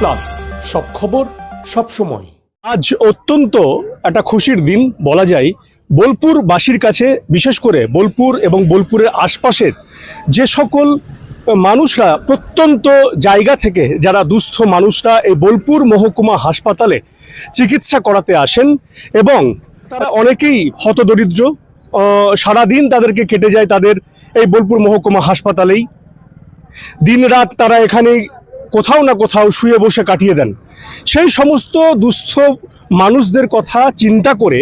Plus সব খবর, সব সময়। আজ অত্যন্ত একটা খুশির দিন বলা যায়। বোলপুর বাসীর কাছে, বিশেষ করে বোলপুর এবং বোলপুরের আশপাশের যে সকল মানুষরা, প্রত্যন্ত জায়গা থেকে যারা দুস্থ মানুষরা এই বোলপুর মহকুমা হাসপাতালে চিকিৎসা করাতে আসেন এবং তারা অনেকেই হতদরিদ্র সারাদিন তাদেরকে কেটে যায় তাদের এই বোলপুর মহকুমা হাসপাতালেই। দিন রাত তারা এখানে কোথাও না কোথাও শুয়ে বসে কাটিয়ে দেন। সেই সমস্ত দুস্থ মানুষদের কথা চিন্তা করে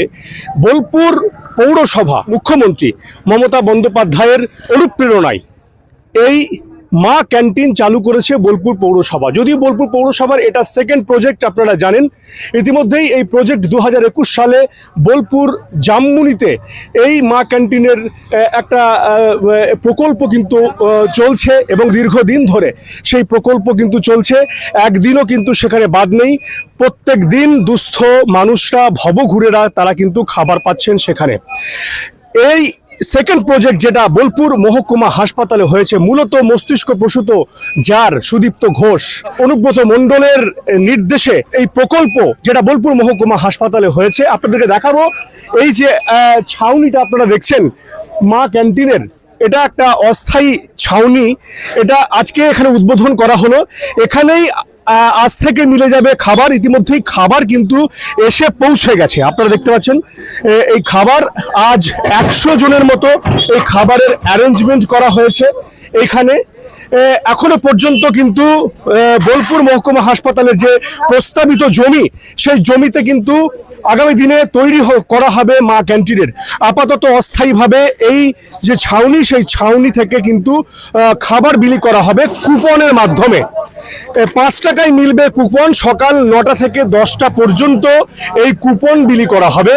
বোলপুর পৌরসভা মুখ্যমন্ত্রী মমতা বন্দ্যোপাধ্যায়ের অনুপ্রেরণায় এই মা ক্যান্টিন চালু করেছে বোলপুর পৌরসভা। যদিও বোলপুর পৌরসভার এটা সেকেন্ড প্রজেক্ট আপনারা জানেন, ইতিমধ্যেই এই প্রজেক্ট দু একুশ সালে বোলপুর জামমুনিতে এই মা ক্যান্টিনের একটা প্রকল্প কিন্তু চলছে এবং দীর্ঘদিন ধরে সেই প্রকল্প কিন্তু চলছে। একদিনও কিন্তু সেখানে বাদ নেই। প্রত্যেক দিন দুস্থ মানুষরা, ভবঘুরেরা তারা কিন্তু খাবার পাচ্ছেন সেখানে। এই সেকেন্ড প্রজেক্ট যেটা বোলপুর মহকুমা হাসপাতালে হয়েছে, মূলত মস্তিষ্ক প্রসূত যার সুদীপ্ত ঘোষ। অনুব্রত মণ্ডলের নির্দেশে এই প্রকল্প যেটা বোলপুর মহকুমা হাসপাতালে হয়েছে, আপনাদেরকে দেখাবো। এই যে ছাউনিটা আপনারা দেখছেন, মা ক্যান্টিনের, এটা একটা অস্থায়ী ছাউনি। এটা আজকে এখানে উদ্বোধন করা হলো। এখানেই আজ থেকে মিলে যাবে খাবার। ইতিমধ্যেই খাবার কিন্তু এসে পৌঁছে গেছে। আপনারা দেখতে পাচ্ছেন এই খাবার আজ একশো জনের মতো এই খাবারের অ্যারেঞ্জমেন্ট করা হয়েছে। এখানে এখনও পর্যন্ত কিন্তু বোলপুর মহকুমা হাসপাতালের যে প্রস্তাবিত জমি, সেই জমিতে কিন্তু আগামী দিনে তৈরি করা হবে মা ক্যান্টিনের। আপাতত অস্থায়ীভাবে এই যে ছাউনি, সেই ছাউনি থেকে কিন্তু খাবার বিলি করা হবে কুপনের মাধ্যমে। পাঁচ টাকায় মিলবে কুপন, সকাল নটা থেকে দশটা পর্যন্ত এই কুপন বিলি করা হবে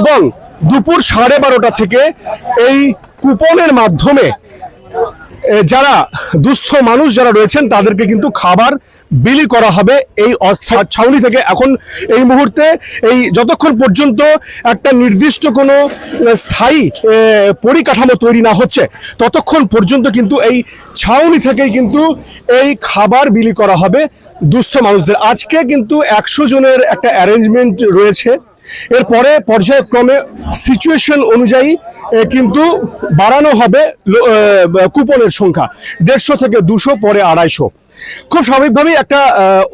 এবং দুপুর সাড়ে বারোটা থেকে এই কুপনের মাধ্যমে যারা দুস্থ মানুষ যারা রয়েছেন, তাদেরকে কিন্তু খাবার বিলি করা হবে এই অস্থায়ী ছাউনি থেকে। এখন এই মুহূর্তে এই যতক্ষণ পর্যন্ত একটা নির্দিষ্ট কোনো স্থায়ী পরিকাঠামো তৈরি না হচ্ছে, ততক্ষণ পর্যন্ত কিন্তু এই ছাউনি থেকেই কিন্তু এই খাবার বিলি করা হবে দুস্থ মানুষদের। আজকে কিন্তু একশো জনের একটা অ্যারেঞ্জমেন্ট রয়েছে। এরপরে পর্যায়ক্রমে সিচুয়েশন অনুযায়ী কিন্তু বাড়ানো হবে কুপনের সংখ্যা। দেড়শো থেকে দুশো, পরে আড়াইশো। খুব স্বাভাবিকভাবেই একটা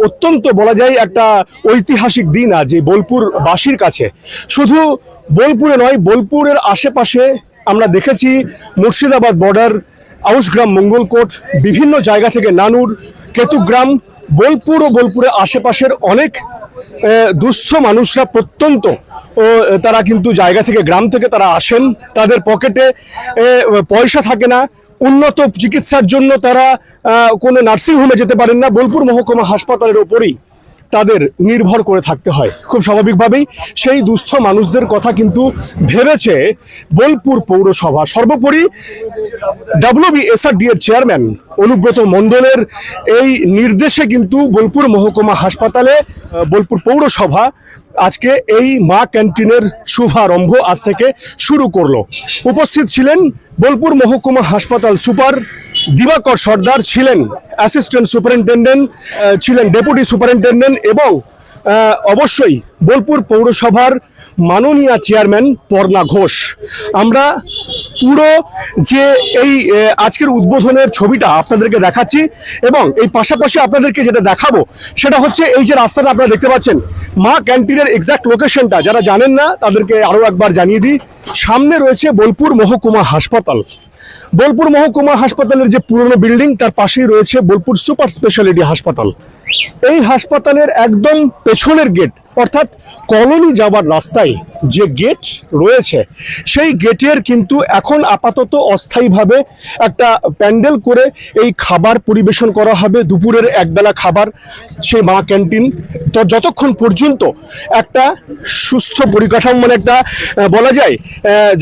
অত্যন্ত বলা যায় একটা ঐতিহাসিক দিন আজ এই বোলপুর বাসীর কাছে। শুধু বোলপুরে নয়, বোলপুরের আশেপাশে আমরা দেখেছি মুর্শিদাবাদ বর্ডার আউসগ্রাম মঙ্গলকোট, বিভিন্ন জায়গা থেকে নানুর, কেতুগ্রাম বোলপুর ও বোলপুরের আশেপাশের অনেক দুস্থ মানুষরা প্রত্যন্ত তারা কিন্তু জায়গা থেকে গ্রাম থেকে তারা আসেন, তাদের পকেটে পয়সা থাকে না, উন্নত চিকিৎসার জন্য তারা কোনো নার্সিংহোমে যেতে পারেন না, বোলপুর মহকুমা হাসপাতালের ওপরেই। তাদের নির্ভর করে থাকতে হয়। খুব স্বাভাবিকভাবেই সেই দুস্থ মানুষদের কথা কিন্তু ভেবেছে বোলপুর পৌরসভা। সর্বোপরি ডাব্লিউবিএসআরডি এর চেয়ারম্যান অনুব্রত মণ্ডলের এই নির্দেশে কিন্তু বোলপুর মহকুমা হাসপাতালে বোলপুর পৌরসভা আজকে এই মা ক্যান্টিনের শুভারম্ভ আজ থেকে শুরু করল। উপস্থিত ছিলেন বোলপুর মহকুমা হাসপাতাল সুপার দিবাকর সর্দার ছিলেন অ্যাসিস্ট্যান্ট সুপারিনটেন্ডেন্ট ছিলেন ডেপুটি সুপারিনটেন্ডেন্ট এবং অবশ্যই বোলপুর পৌরসভার মাননীয় চেয়ারম্যান পর্ণা ঘোষ। আমরা পুরো যে এই আজকের উদ্বোধনের ছবিটা আপনাদেরকে দেখাচ্ছি এবং এই পাশাপাশি আপনাদেরকে যেটা দেখাবো সেটা হচ্ছে এই যে রাস্তাটা আপনারা দেখতে পাচ্ছেন। মা ক্যান্টিনের এক্সাক্ট লোকেশনটা যারা জানেন না তাদেরকে আরও একবার জানিয়ে দিই। সামনে রয়েছে বোলপুর মহকুমা হাসপাতাল। বোলপুর মহকুমা হাসপাতালের যে পুরনো বিল্ডিং, তার পাশেই রয়েছে বোলপুর সুপার স্পেশালিটি হাসপাতাল। এই হাসপাতালের একদম পেছনের গেট, অর্থাৎ কলোনি যাওয়ার রাস্তায় যে গেট রয়েছে, সেই গেটের কিন্তু এখন আপাতত অস্থায়ীভাবে একটা প্যান্ডেল করে এই খাবার পরিবেশন করা হবে। দুপুরের একবেলা খাবার, সেই মা ক্যান্টিন। তো যতক্ষণ পর্যন্ত একটা সুস্থ পরিকাঠামো মানে একটা বলা যায়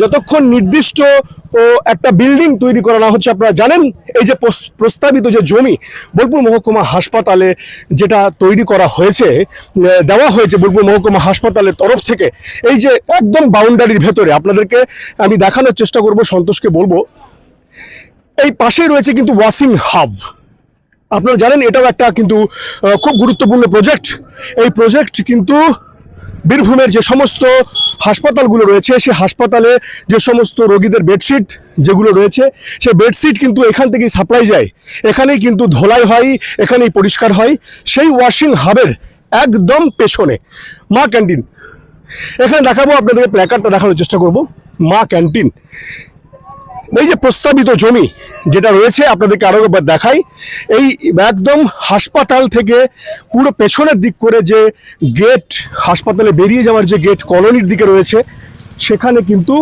যতক্ষণ নির্দিষ্ট ও একটা বিল্ডিং তৈরি করা না হচ্ছে, আপনারা জানেন? এই যে প্রস- প্রস্তাবিত যে জমি, বোলপুর মহকুমা হাসপাতালে যেটা তৈরি করা হয়েছে দেওয়া হয়েছে বোলপুর মহকুমা হাসপাতালের তরফ থেকে, এই যে একদম বাউন্ডারির ভেতরে, আপনাদেরকে আমি দেখানোর চেষ্টা করব, সন্তোষকে বলব। এই পাশেই রয়েছে কিন্তু ওয়াশিং হাব আপনারা জানেন, এটাও একটা কিন্তু খুব গুরুত্বপূর্ণ প্রজেক্ট এই প্রজেক্ট কিন্তু বীরভূমের যে সমস্ত হাসপাতালগুলো রয়েছে, সে হাসপাতালে যে সমস্ত রোগীদের বেডশিট যেগুলো রয়েছে, সে বেডশিট কিন্তু এখান থেকেই সাপ্লাই যায়। এখানেই কিন্তু ধোলাই হয়, এখানেই পরিষ্কার হয়। সেই ওয়াশিং হাবের একদম পেছনে, মা ক্যান্টিন। এখানে দেখাবো আপনাদের প্ল্যাকার্ডটা দেখানোর চেষ্টা করব। মা ক্যান্টিন। এই যে প্রস্তাবিত জমি যেটা রয়েছে, আপনাদেরকে আরও একবার দেখাই। এই একদম হাসপাতাল থেকে পুরো পেছনের দিক করে যে গেট, হাসপাতালে বেরিয়ে যাওয়ার যে গেট কলোনির দিকে রয়েছে, সেখানে কিন্তু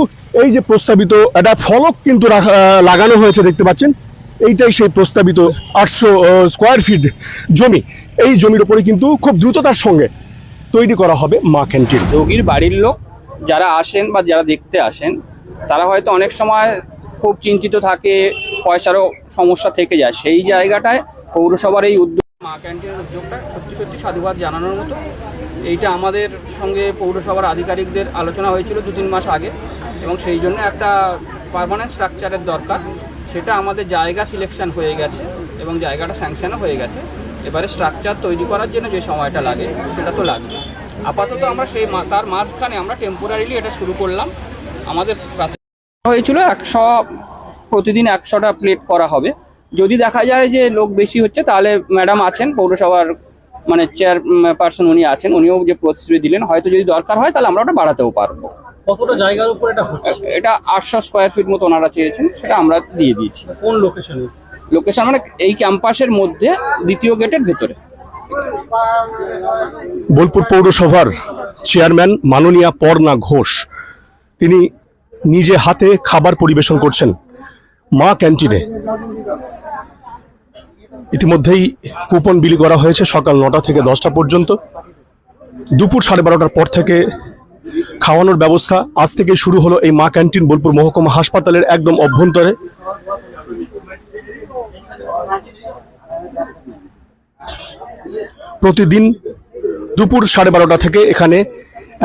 এই যে প্রস্তাবিত একটা ফলক কিন্তু লাগানো হয়েছে, দেখতে পাচ্ছেন? এইটাই সেই প্রস্তাবিত আটশো স্কোয়ার ফিট জমি। এই জমির ওপরে কিন্তু খুব দ্রুততার সঙ্গে তৈরি করা হবে মা ক্যান্টিন রোগীর বাড়ির লোক যারা আসেন বা যারা দেখতে আসেন, তারা হয়তো অনেক সময় খুব চিন্তিত থাকে, পয়সারও সমস্যা থেকে যায়। সেই জায়গাটায় পৌরসভার এই উদ্যোগ মা ক্যান্টিনের উদ্যোগটা সত্যি সত্যি সাধুবাদ জানানোর মতো। এইটা আমাদের সঙ্গে পৌরসভার আধিকারিকদের আলোচনা হয়েছিল দু তিন মাস আগে এবং সেই জন্য একটা পারমানেন্ট স্ট্রাকচারের দরকার। সেটা আমাদের জায়গা সিলেকশন হয়ে গেছে এবং জায়গাটা স্যাংশনও হয়ে গেছে। এবারে স্ট্রাকচার তৈরি করার জন্য যে সময়টা লাগে, সেটা তো লাগবে। আপাতত আমরা সেই তার মাঝখানে আমরা টেম্পোরারিলি এটা শুরু করলাম। আমাদের হয়েছিল একশো প্রতিদিন একশোটা প্লেট করা হবে। যদি দেখা যায় যে লোক বেশি হচ্ছে তাহলে ম্যাডাম আছেন পৌরসভার মানে চেয়ার পার্সন উনি আছেন উনিও যে প্রতিশ্রুতি দিলেন হয়তো যদি দরকার হয় তাহলে আমরা ওটা বাড়াতেও পারব। কতটা জায়গার উপর এটা হচ্ছে? এটা আটশো স্কোয়ার ফিট মতো ওনারা চেয়েছেন সেটা আমরা দিয়ে দিয়েছি। কোন লোকেশনে লোকেশন মানে এই ক্যাম্পাসের মধ্যে দ্বিতীয় গেটের ভেতরে। বোলপুর পৌরসভার চেয়ারম্যান মাননীয়া পর্ণা ঘোষ তিনি নিজে হাতে খাবার পরিবেশন করছেন মা ক্যান্টিনে। ইতিমধ্যেই কুপন বিলি করা হয়েছে সকাল নটা থেকে দশটা পর্যন্ত। দুপুর সাড়ে বারোটার পর থেকে খাওয়ানোর ব্যবস্থা আজ থেকে শুরু হলো এই মা ক্যান্টিন বোলপুর মহকুমা হাসপাতালের একদম অভ্যন্তরে। প্রতিদিন দুপুর সাড়ে বারোটা থেকে এখানে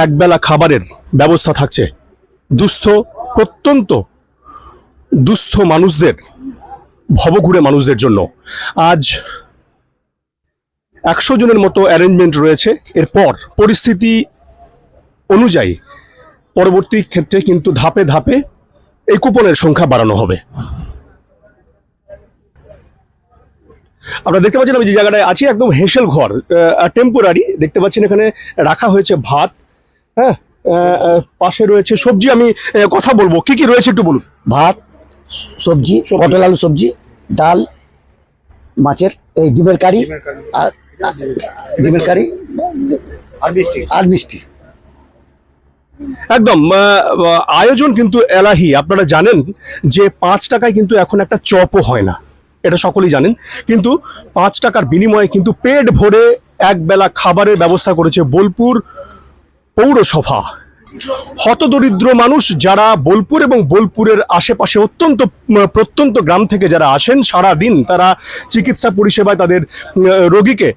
একবেলা খাবারের ব্যবস্থা থাকছে। দুস্থ, প্রত্যন্ত দুস্থ মানুষদের, ভবঘুরে মানুষদের জন্য। আজ একশো জনের মতো অ্যারেঞ্জমেন্ট রয়েছে। এরপর পরিস্থিতি অনুযায়ী পরবর্তী ক্ষেত্রে কিন্তু ধাপে ধাপে এই কুপনের সংখ্যা বাড়ানো হবে। আপনারা দেখতে পাচ্ছেন আমি যে জায়গাটায় আছি, একদম হেসেল ঘর টেম্পোরারি দেখতে পাচ্ছেন এখানে রাখা হয়েছে ভাত হ্যাঁ? পাশে রয়েছে সবজি আমি কথা বলব। কি কি রয়েছে একটু বলুন। ভাত সবজি। পটল আলু সবজি ডাল মাছের এই ডিমের কারি আর ডিমের কারি আর মিষ্টি। আর মিষ্টি। একদম আয়োজন কিন্তু এলাহি। আপনারা জানেন যে পাঁচ টাকায় কিন্তু এখন একটা চপও হয় না। এটা সকলেই জানেন। কিন্তু পাঁচ টাকার বিনিময়ে কিন্তু পেট ভরে একবেলা খাবারের ব্যবস্থা করেছে বোলপুর পৌরসভা। হতদরিদ্র মানুষ যারা বোলপুর এবং বোলপুরের আশেপাশে অত্যন্ত প্রত্যন্ত গ্রাম থেকে যারা আসেন সারা দিন তারা চিকিৎসা পরিষেবায় তাদের রোগীকে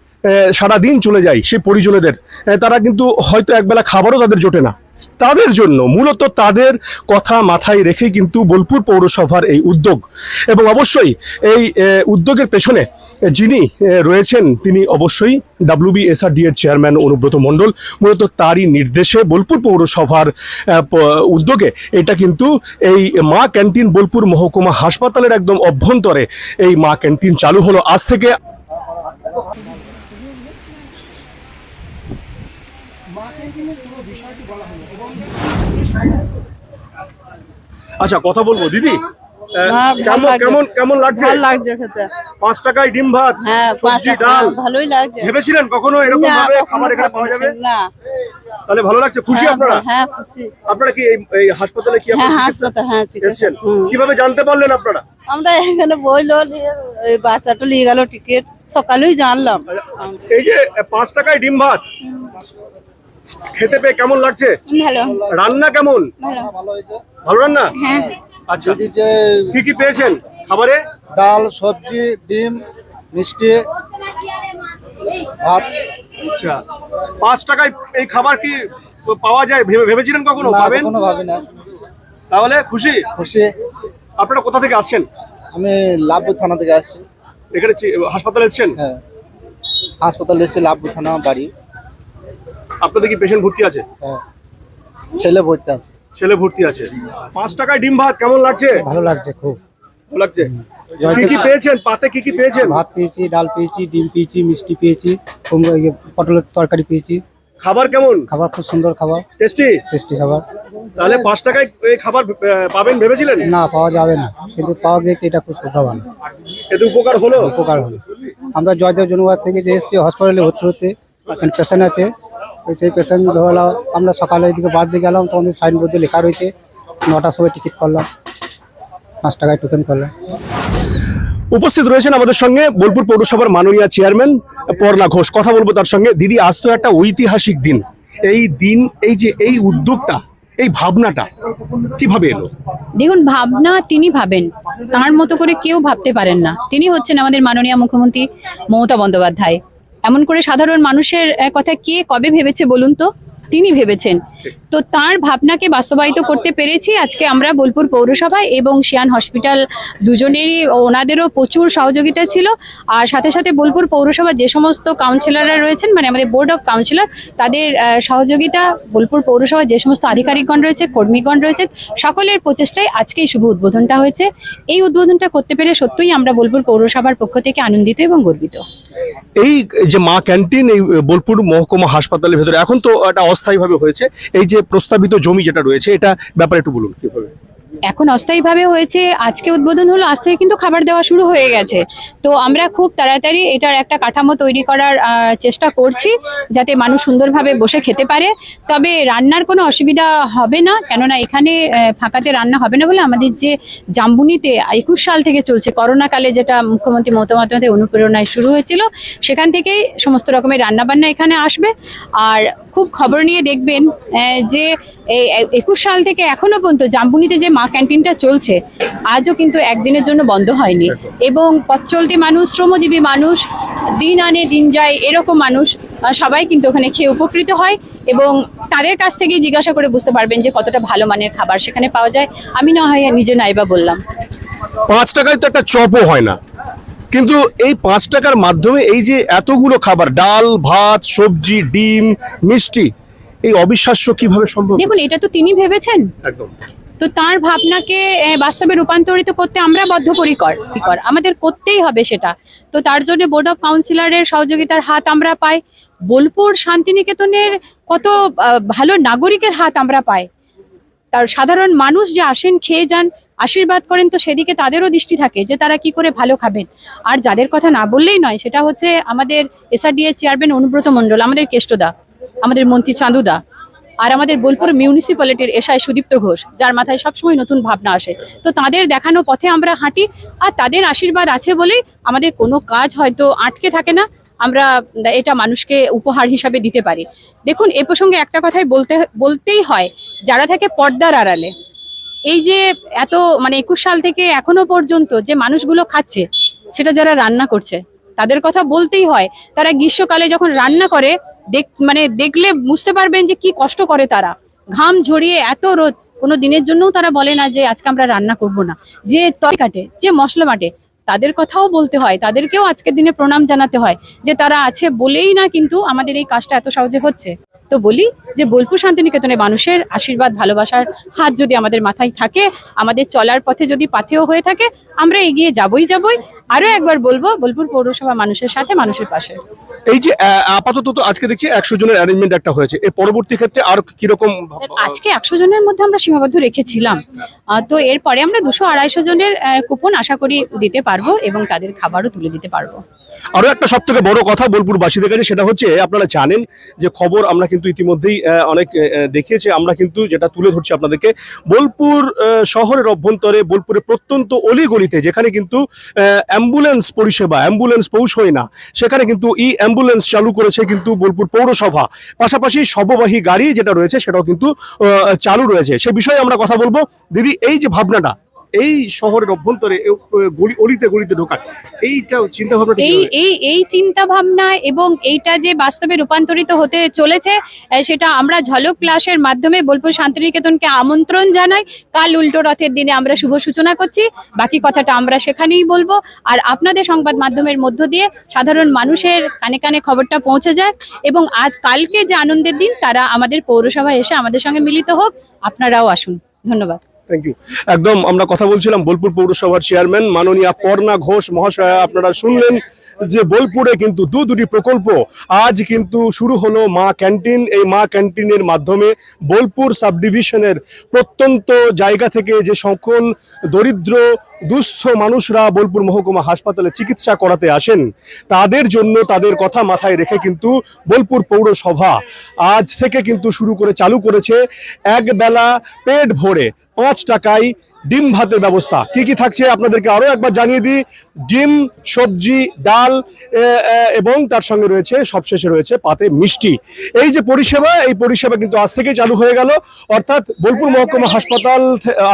সারা দিন চলে যায় সেই পরিজনেদের। তারা কিন্তু হয়তো একবেলা খাবারও তাদের জোটে না। তাদের জন্য মূলত তাদের কথা মাথায় রেখেই কিন্তু বোলপুর পৌরসভার এই উদ্যোগ। এবং অবশ্যই এই উদ্যোগের পেছনে যিনি রয়েছেন, তিনি অবশ্যই ডাব্লিউবিএসআরডি এর চেয়ারম্যান অনুব্রত মণ্ডল। মূলত তারই নির্দেশে বোলপুর পৌরসভার উদ্যোগে এটা কিন্তু এই মা ক্যান্টিন বোলপুর মহকুমা হাসপাতালের একদম অভ্যন্তরে এই মা ক্যান্টিন চালু হলো আজ থেকে। আচ্ছা কথা বলব, দিদি। কেমন কেমন কেমন লাগছে? ভালো লাগছে খেতে। পাঁচ টাকায় ডিম ভাত হ্যাঁ পাঁচ সবজি ডাল। ভালোই লাগছে। ভেবেছিলেন কখনো এরকম না, ভাবে খাবার এখানে পাওয়া যাবে? না। তাহলে ভালো লাগছে? খুশি হ্যাঁ, আপনারা? হ্যাঁ খুশি। আপনারা কি এই- এই হাসপাতালে কি হ্যাঁ হাসপাতাল হ্যাঁ এসেছেন? কীভাবে জানতে পারলেন আপনারা? আমরা এখানে বইলো নিয়ে বাচ্চাটা নিয়ে গেল টিকিট। সকালেই জানলাম। এই যে পাঁচ টাকায় ডিম ভাত খেতে পেয়ে কেমন লাগছে? ভালো। রান্না কেমন? ভালো। ভালো রান্না? হ্যাঁ। আচ্ছা। যদি যে কি কি পেয়েছেন খাবারে? ডাল সবজি ডিম মিষ্টি ভাত। আচ্ছা। পাঁচ টাকায় এই খাবার কি পাওয়া যায়? ভেবে ভেবেছিলেন কখনো? পাবেন? কোনো ভাবি না তাহলে খুশি? খুশি। আপনারা কোথা থেকে আসছেন? আমি লাভপুর থানা থেকে আসছি। এখানে হাসপাতালে এসেছেন? হ্যাঁ। হাসপাতালে এসে লাভপুর থানা বাড়ি। আপনাদের কি পেশেন্ট ভর্তি আছে? হ্যাঁ। ছেলে ভর্তি আছে। ছেলে ভর্তি আছে। পাঁচ টাকায় ডিম ভাত কেমন লাগছে? ভালো লাগছে খুব। ভালো লাগছে। কি কি পেয়েছেন? পাতে কি কি পেয়েছেন? ভাত পেয়েছি ডাল পেয়েছি ডিম পেয়েছি মিষ্টি পেয়েছি পটলের তরকারি পেয়েছি। খাবার কেমন? খাবার খুব সুন্দর খাবার। টেস্টি? টেস্টি খাবার। তাহলে পাঁচ টাকায় এই খাবার পাবেন ভেবেছিলেন? না পাওয়া যাবে না। কিন্তু পাওয়া গেছে এটা খুব এতে উপকার হলো? উপকার হলো। আমরা জয়দেব জনবাদ থেকে যে এসেছি হসপিটালে ভর্তি হতে পেশেন্ট আছে। সেই পেশেন্ট ধরলাম আমরা সকালে এদিকে বার দিয়ে গেলাম তখন সাইনবোর্ডে লেখা রয়েছে নটার সময় টিকিট করলাম পাঁচ টাকায় টোকেন করলাম। উপস্থিত রয়েছেন আমাদের সঙ্গে বোলপুর পৌরসভার মাননীয় চেয়ারম্যান পর্ণা ঘোষ। কথা বলব তার সঙ্গে। দিদি আজ তো একটা ঐতিহাসিক দিন। এই দিন এই যে এই উদ্যোগটা এই ভাবনাটা কীভাবে এলো? দেখুন ভাবনা তিনি ভাবেন তার মতো করে কেউ ভাবতে পারেন না। তিনি হচ্ছেন আমাদের মাননীয় মুখ্যমন্ত্রী মমতা বন্দ্যোপাধ্যায়। এমন করে সাধারণ মানুষের কথা কে কবে ভেবেছে বলুন তো? তিনি ভেবেছেন। তো তার ভাবনাকে বাস্তবায়িত করতে পেরেছি। আজকে আমরা বোলপুর পৌরসভায় এবং শিয়ান হসপিটাল দুজনেরই ওনাদেরও প্রচুর সহযোগিতা ছিল। আর সাথে সাথে বোলপুর পৌরসভার যে সমস্ত কাউন্সিলররা রয়েছেন মানে আমাদের বোর্ড অফ কাউন্সিলর তাদের সহযোগিতা বোলপুর পৌরসভার যে সমস্ত আধিকারিকগণ রয়েছে কর্মীগণ রয়েছে সকলের প্রচেষ্টায় আজকে এই শুভ উদ্বোধনটা হয়েছে। এই উদ্বোধনটা করতে পেরে সত্যিই আমরা বোলপুর পৌরসভার পক্ষ থেকে আনন্দিত এবং গর্বিত। এই যে মা ক্যান্টিন এই বোলপুর মহকুমা হাসপাতালের ভেতরে এখন তো একটা অস্থায়ীভাবে হয়েছে। এই যে প্রস্তাবিত জমি যেটা রয়েছে, এটা ব্যাপারে একটু বলুন এখন অস্থায়ীভাবে হয়েছে, আজকে উদ্বোধন হলো, আজ থেকে কিন্তু খাবার দেওয়া শুরু হয়ে গেছে। তো আমরা খুব তাড়াতাড়ি এটার একটা কাঠামো তৈরি করার চেষ্টা করছি, যাতে মানুষ সুন্দরভাবে বসে খেতে পারে। তবে রান্নার কোনো অসুবিধা হবে না, কেননা এখানে ফাঁকাতে রান্না হবে না বলে আমাদের যে জাম্বুনিতে একুশ সাল থেকে চলছে, করোনাকালে যেটা মুখ্যমন্ত্রী মমতা অনুপ্রেরণায় শুরু হয়েছিল, সেখান থেকেই সমস্ত রকমের রান্নাবান্না এখানে আসবে। আর খুব খবর নিয়ে দেখবেন যে একুশ সাল থেকে এখনও পর্যন্ত জাম্বুনিতে যে মা ক্যান্টিনটা চলছে আজও কিন্তু একদিনের জন্য বন্ধ হয়নি। এবং পথ চলতি মানুষ শ্রমজীবী মানুষ দিন আনে দিন যায় এরকম মানুষ সবাই কিন্তু ওখানে খেয়ে উপকৃত হয় এবং তাদের কাছ থেকেই জিজ্ঞাসা করে বুঝতে পারবেন যে কতটা ভালো মানের খাবার সেখানে পাওয়া যায়। আমি না হয় নিজে নাইবা বললাম। পাঁচ টাকায় তো একটা চপও হয় না। কিন্তু এই পাঁচ টাকার মাধ্যমে এই যে এতগুলো খাবার ডাল ভাত সবজি ডিম মিষ্টি এই অবিশ্বাস্য কীভাবে সম্ভব দেখুন এটা তো তিনি ভেবেছেন? একদম। তো তার ভাবনাকে বাস্তবে রূপান্তরিত করতে আমরা বদ্ধপরিকর। কর আমাদের করতেই হবে সেটা। তো তার জন্য বোর্ড অফ কাউন্সিলরের সহযোগিতার হাত আমরা পাই। বোলপুর শান্তিনিকেতনের কত ভালো নাগরিকের হাত আমরা পাই। তার সাধারণ মানুষ যে আসেন, খেয়ে যান, আশীর্বাদ করেন, তো সেদিকে তাদেরও দৃষ্টি থাকে যে তারা কি করে ভালো খাবেন। আর যাদের কথা না বললেই নয়, সেটা হচ্ছে আমাদের এসআরডিএ চেয়ারম্যান অনুব্রত মণ্ডল, আমাদের কেষ্টদা, আমাদের মন্ত্রী চাঁদুদা, আর আমাদের বোলপুর মিউনিসিপ্যালিটির এসআই সুদীপ্ত ঘোষ, যার মাথায় সবসময় নতুন ভাবনা আসে। তো তাদের দেখানো পথে আমরা হাঁটি, আর তাদের আশীর্বাদ আছে বলেই আমাদের কোনো কাজ হয়তো আটকে থাকে না। আমরা এটা মানুষকে উপহার হিসাবে দিতে পারি। দেখুন, এ প্রসঙ্গে একটা কথাই বলতে, বলতেই হয়, যারা থাকে পর্দার আড়ালে। এই যে এত মানে একুশ সাল থেকে এখনও পর্যন্ত যে মানুষগুলো খাচ্ছে, সেটা যারা রান্না করছে, তাদের কথা বলতেই হয়। তারা গ্রীষ্মকালে যখন রান্না করে, দেখ মানে দেখলে বুঝতে পারবেন যে কি কষ্ট করে তারা। ঘাম ঝরিয়ে এত রোদ, কোনো দিনের জন্যও তারা বলে না যে আজকে আমরা রান্না করব না। যে তরি কাটে, যে মশলা বাটে তাদের কথাও বলতে হয়, তাদেরকেও আজকের দিনে প্রণাম জানাতে হয় যে তারা আছে বলেই না কিন্তু আমাদের এই কাজটা এত সহজে হচ্ছে। তো বলি যে বোলপুর শান্তিনিকেতনে মানুষের আশীর্বাদ, ভালোবাসার হাত যদি আমাদের মাথায় থাকে, আমাদের চলার পথে যদি পাথেও হয়ে থাকে, আমরা এগিয়ে যাবই যাবই। আরও একবার বলব, বোলপুর পৌরসভা মানুষের সাথে মানুষের পাশে। এই যে আপাতত তো আজকে দেখছি একশো জনের অ্যারেঞ্জমেন্ট একটা হয়েছে। এর পরবর্তী ক্ষেত্রে আর কীরকম আজকে একশো জনের মধ্যে আমরা সীমাবদ্ধ রেখেছিলাম। তো এরপরে আমরা দুশো আড়াইশো জনের কুপন আশা করি দিতে পারব এবং তাদের খাবারও তুলে দিতে পারব। আরও একটা সব থেকে বড় কথা বোলপুর বাসীদের কাছে সেটা হচ্ছে আপনারা জানেন যে খবর আমরা কিন্তু ইতিমধ্যেই অনেক দেখিয়েছি। আমরা কিন্তু যেটা তুলে ধরছি আপনাদেরকে বোলপুর শহরের অভ্যন্তরে বোলপুরের প্রত্যন্ত অলিগলিতে যেখানে কিন্তু অ্যাম্বুলেন্স পরিষেবা অ্যাম্বুলেন্স পৌঁছয় না সেখানে কিন্তু ই অ্যাম্বুলেন্স চালু করেছে কিন্তু বোলপুর পৌরসভা। পাশাপাশি সর্ববাহী গাড়ি যেটা রয়েছে সেটাও কিন্তু চালু রয়েছে। সে বিষয়ে আমরা কথা বলব। দিদি, এই যে ভাবনাটা এই শহরের অভ্যন্তরে অলিতে গলিতে ঢোকার। এইটা চিন্তা ভাবনা এই এই এই চিন্তা ভাবনা এবং এইটা যে বাস্তবে রূপান্তরিত হতে চলেছে সেটা আমরা ঝলক ক্লাসের মাধ্যমে বোলপুর শান্তিনিকেতনকে আমন্ত্রণ জানাই। কাল উল্টো রথের দিনে আমরা শুভ সূচনা করছি। বাকি কথাটা আমরা সেখানেই বলব। আর আপনাদের সংবাদ মাধ্যমের মধ্য দিয়ে সাধারণ মানুষের কানে কানে খবরটা পৌঁছে যায় এবং আজ কালকে যে আনন্দের দিন তারা আমাদের পৌরসভায় এসে আমাদের সঙ্গে মিলিত হোক। আপনারাও আসুন। ধন্যবাদ। থ্যাংক ইউ একদম আমরা কথা বলছিলাম বোলপুর পৌরসভার চেয়ারম্যান মাননীয়া পর্ণা ঘোষ মহাশয়া, আপনারা শুনলেন যে বোলপুরে কিন্তু দু দুটি প্রকল্প আজ কিন্তু শুরু হলো মা ক্যান্টিন। এই মা ক্যান্টিনের মাধ্যমে বোলপুর সাব ডিভিশনের প্রত্যন্ত জায়গা থেকে যে সকল দরিদ্র, দুস্থ মানুষরা বোলপুর মহকুমা হাসপাতালে চিকিৎসা করাতে আসেন, তাদের জন্য তাদের কথা মাথায় রেখে কিন্তু বোলপুর পৌরসভা আজ থেকে কিন্তু শুরু করে চালু করেছে। এক বেলা পেট ভরে পাঁচ টাকায় ডিম ভাতের ব্যবস্থা। কি কি থাকছে আপনাদেরকে আরও একবার জানিয়ে দিই। ডিম, সবজি, ডাল এবং তার সঙ্গে রয়েছে, সবশেষে রয়েছে পাতে মিষ্টি। এই যে পরিষেবা, এই পরিষেবা কিন্তু আজ থেকে চালু হয়ে গেল। অর্থাৎ বোলপুর মহকুমা হাসপাতাল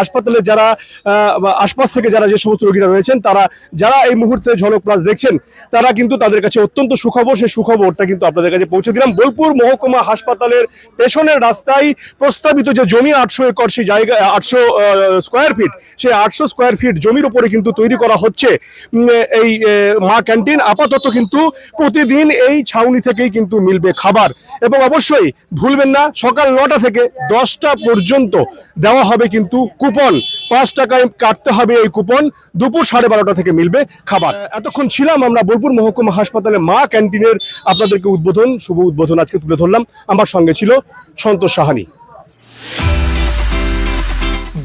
হাসপাতালে যারা আশপাশ থেকে যারা যে সমস্ত রোগীরা রয়েছেন, তারা, যারা এই মুহূর্তে ঝলক প্লাস দেখছেন, তারা কিন্তু তাদের কাছে অত্যন্ত সুখবর। সেই সুখবরটা কিন্তু আপনাদের কাছে পৌঁছে দিলাম। বোলপুর মহকুমা হাসপাতালের পেছনের রাস্তায় প্রস্তাবিত যে জমি আটশো একর সেই জায়গা, আটশো স্কোয়ার ফিট সেই আটশো স্কোয়ার ফিট জমির উপরে কিন্তু তৈরি করা হচ্ছে। এই মা ক্যান্টিন আপাতত কিন্তু প্রতিদিন এই ছাউনি থেকেই কিন্তু মিলবে খাবার। এবং অবশ্যই ভুলবেন না, সকাল নটা থেকে দশটা পর্যন্ত দেওয়া হবে কিন্তু কুপন। পাঁচ টাকায় কাটতে হবে এই কুপন, দুপুর সাড়ে বারোটা থেকে মিলবে খাবার। এতক্ষণ ছিলাম আমরা বোলপুর মহকুমা হাসপাতালে মা ক্যান্টিনের আপনাদেরকে উদ্বোধন, শুভ উদ্বোধন আজকে তুলে ধরলাম। আমার সঙ্গে ছিল সন্তোষ সাহানি।